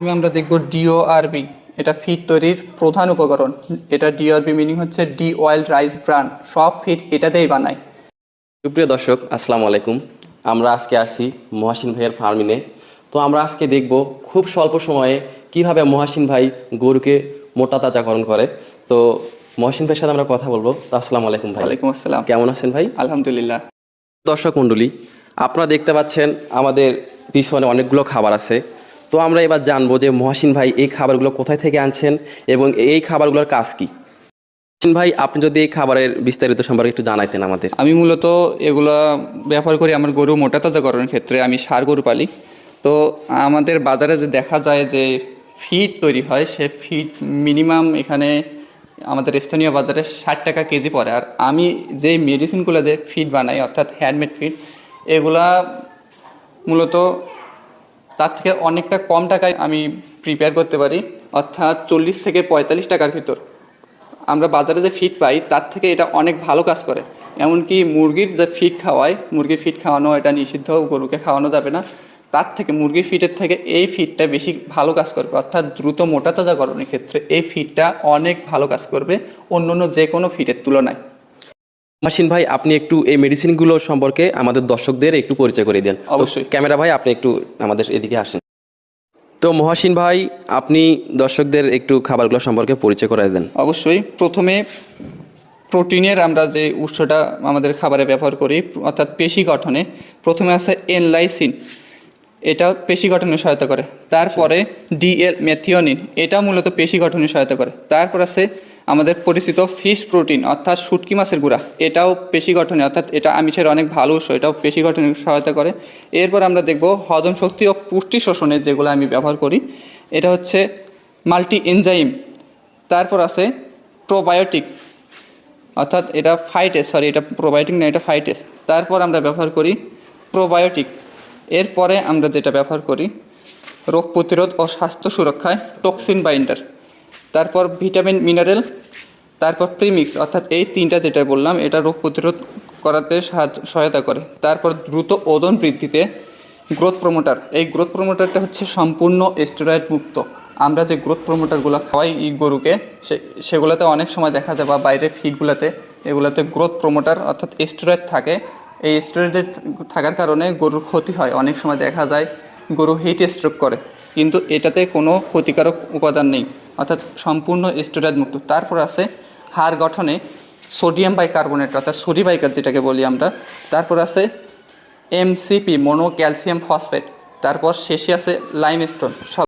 আমরা দেখব ডিওআরবি এটা ফিড তৈরির প্রধান উপকরণ। এটা ডিওআরবি মিনিং হচ্ছে ডি অয়েল রাইস ব্রান সব ফিড এটাতেই বানায়। সুপ্রিয় দর্শক আসসালামু আলাইকুম। আমরা আজকে আসি মহাসিন ভাইয়ের ফার্মিনে তো আমরা আজকে দেখব খুব স্বল্প সময়ে কীভাবে মহাসিন ভাই গরুকে মোটা তাজাকরণ করে। তো মহাসিন ভাইয়ের সাথে আমরা কথা বলব। তো আসসালামু আলাইকুম ভাই। ওয়ালাইকুম আসসালাম। কেমন আছেন ভাই? আলহামদুলিল্লাহ। দর্শক মণ্ডলী আপনারা দেখতে পাচ্ছেন আমাদের পিছনে অনেকগুলো খাবার আছে। তো আমরা এবার জানব যে মহাসিন ভাই এই খাবারগুলো কোথায় থেকে আনছেন এবং এই খাবারগুলোর কাজ কি? মহাসিন ভাই, আপনি যদি এই খাবারের বিস্তারিত সম্পর্কে একটু জানাইতেন আমাদের। আমি মূলত এগুলো ব্যবহার করি আমার গরু মোটা তাজাকরণের ক্ষেত্রে, আমি সার গরু পালি। তো আমাদের বাজারে যে দেখা যায় যে ফিড তৈরি হয়, সে ফিড মিনিমাম এখানে আমাদের স্থানীয় বাজারে ষাট টাকা কেজি পড়ে। আর আমি যে মেডিসিনগুলো যে ফিড বানাই, অর্থাৎ হ্যান্ডমেড ফিড এগুলা মূলত তার থেকে অনেকটা কম টাকায় আমি প্রিপেয়ার করতে পারি, অর্থাৎ চল্লিশ থেকে পঁয়তাল্লিশ টাকার ভিতর। আমরা বাজারে যে ফিড পাই, তার থেকে এটা অনেক ভালো কাজ করে। এমনকি মুরগির যে ফিড খাওয়ায়, মুরগির ফিড খাওয়ানো এটা নিষিদ্ধ, গরুকে খাওয়ানো যাবে না। তার থেকে, মুরগির ফিডের থেকে এই ফিডটা বেশি ভালো কাজ করবে। অর্থাৎ দ্রুত মোটা তাজাকরণের ক্ষেত্রে এই ফিডটা অনেক ভালো কাজ করবে অন্য অন্য যে কোনো ফিডের তুলনায়। মাসিন ভাই আপনি একটু এই মেডিসিনগুলো সম্পর্কে আমাদের দর্শকদের একটু পরিচয় করে দেন। অবশ্যই। ক্যামেরা ভাই আপনি একটু আমাদের এদিকে আসেন। তো মহাসিন ভাই আপনি দর্শকদের একটু খাবারগুলো সম্পর্কে পরিচয় করে দেন। অবশ্যই। প্রথমে প্রোটিনের আমরা যে উৎসটা আমাদের খাবারে ব্যবহার করি অর্থাৎ পেশি গঠনে প্রথমে আছে এনলাইসিন। এটা পেশি গঠনে সহায়তা করে। তারপরে ডিএল মেথিওনিন এটা মূলত পেশি গঠনে সহায়তা করে। তারপর আছে আমাদের পরিচিত ফিশ প্রোটিন অর্থাৎ শুটকি মাছের গুঁড়া। এটাও পেশি গঠনে, অর্থাৎ এটা আমিষের অনেক ভালো উৎস, এটাও পেশি গঠনে সহায়তা করে। এরপর আমরা দেখব হজম শক্তি ও পুষ্টি শোষণে যেগুলো আমি ব্যবহার করি। এটা হচ্ছে মাল্টি এনজাইম তারপর আছে প্রোবায়োটিক অর্থাৎ এটা ফাইটেস সরি এটা প্রোবায়োটিক না, এটা ফাইটেস তারপর আমরা ব্যবহার করি প্রোবায়োটিক এরপরে আমরা যেটা ব্যবহার করি, রোগ প্রতিরোধ ও স্বাস্থ্য সুরক্ষায় টক্সিন বাইন্ডার তারপর ভিটামিন, মিনারেল, তারপর প্রিমিক্স, অর্থাৎ এই তিনটা যেটা বললাম, এটা রোগ প্রতিরোধ করাতে সাহায্য, সহায়তা করে। তারপর দ্রুত ওজন বৃদ্ধিতে গ্রোথ প্রমোটার এই গ্রোথ প্রমোটারটা হচ্ছে সম্পূর্ণ স্টেরয়েড মুক্ত। আমরা যে গ্রোথ প্রমোটারগুলো খাওয়াই এই গরুকে, সে, সেগুলোতে অনেক সময় দেখা যায় বা বাইরের ফিডগুলোতে এগুলোতে গ্রোথ প্রমোটার অর্থাৎ স্টেরয়েড থাকে। এই স্টেরয়েডের থাকার কারণে গরুর ক্ষতি হয়। অনেক সময় দেখা যায় গরু হিট স্ট্রোক করে। কিন্তু এটাতে কোনো ক্ষতিকারক উপাদান নেই। অর্থাৎ সম্পূর্ণ স্টোরাইড মুক্ত। তারপর আছে হাড় গঠনে সোডিয়াম বাইকার্বনেট, অর্থাৎ সোডিবাইকার যেটাকে বলি আমরা। তারপর আছে এমসিপি মনো ক্যালসিয়াম ফসফেট। তারপর শেষে আছে লাইমস্টোন। সব